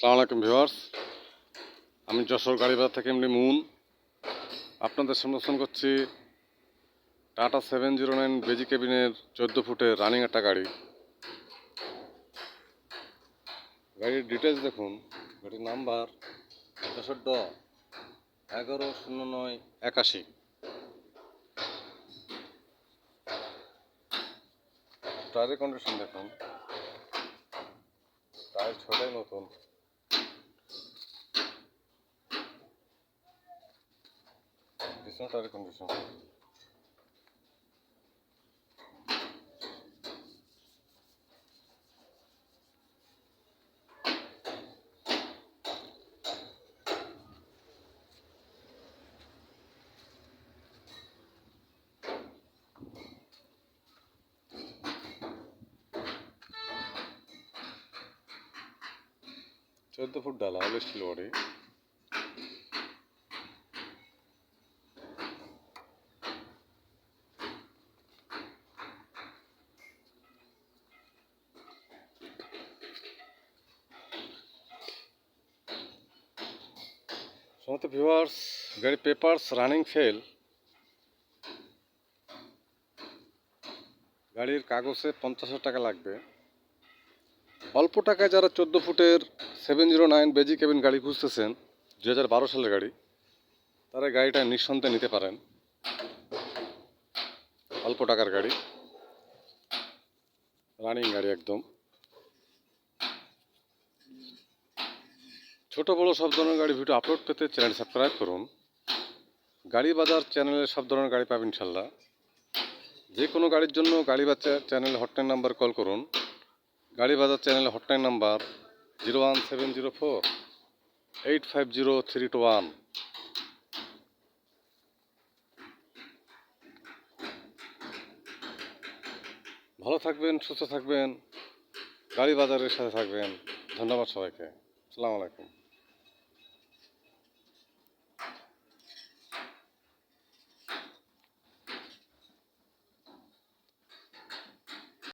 সালাম আলাইকুম ভিউয়ার্স। আমি যশোর গাড়িবাজার থেকে এমনি মুন। আপনাদের সমর্থন করছি টাটা সেভেন জিরো নাইন বেজি কেবিনের চোদ্দ ফুটের রানিং একটা গাড়ি। গাড়ির ডিটেলস দেখুন। গাড়ির নাম্বার যশোর ড এগারো শূন্য নয় একাশি। টায়ারের কন্ডিশন দেখুন। টায়ার ছোটাই নতুন। conditions are conditions. చదువు ఫుడ్ అలా ఆలోచించలు వాడి সমস্ত ভিউয়ার্স গাড়ি পেপারস রানিং ফেল গাড়ির কাগজে পঞ্চাশ টাকা লাগবে। অল্প টাকায় যারা চোদ্দ ফুটের সেভেন জিরো নাইন বেজি কেবিন গাড়ি খুঁজতেছেন দু হাজার বারো সালের গাড়ি, তারা গাড়িটা নিঃসন্দেহে নিতে পারেন। অল্প টাকার গাড়ি। রানিং গাড়ি একদম। ছোট বড় সব ধরনের গাড়ি ভিডিও আপলোড পেতে চ্যানেল সাবস্ক্রাইব করুন। গাড়ি বাজার চ্যানেলে সব ধরনের গাড়ি পাবেন ইনশাল্লাহ যে কোনো গাড়ির জন্য গাড়ি বাজার চ্যানেল হটলাইন নাম্বার কল করুন। গাড়ি বাজার channel hotline number zero one seven zero four eight five zero three two one ভালো থাকবেন, সুস্থ থাকবেন। গাড়ি বাজারের সাথে থাকবেন। ধন্যবাদ সবাইকে। আসসালামু আলাইকুম।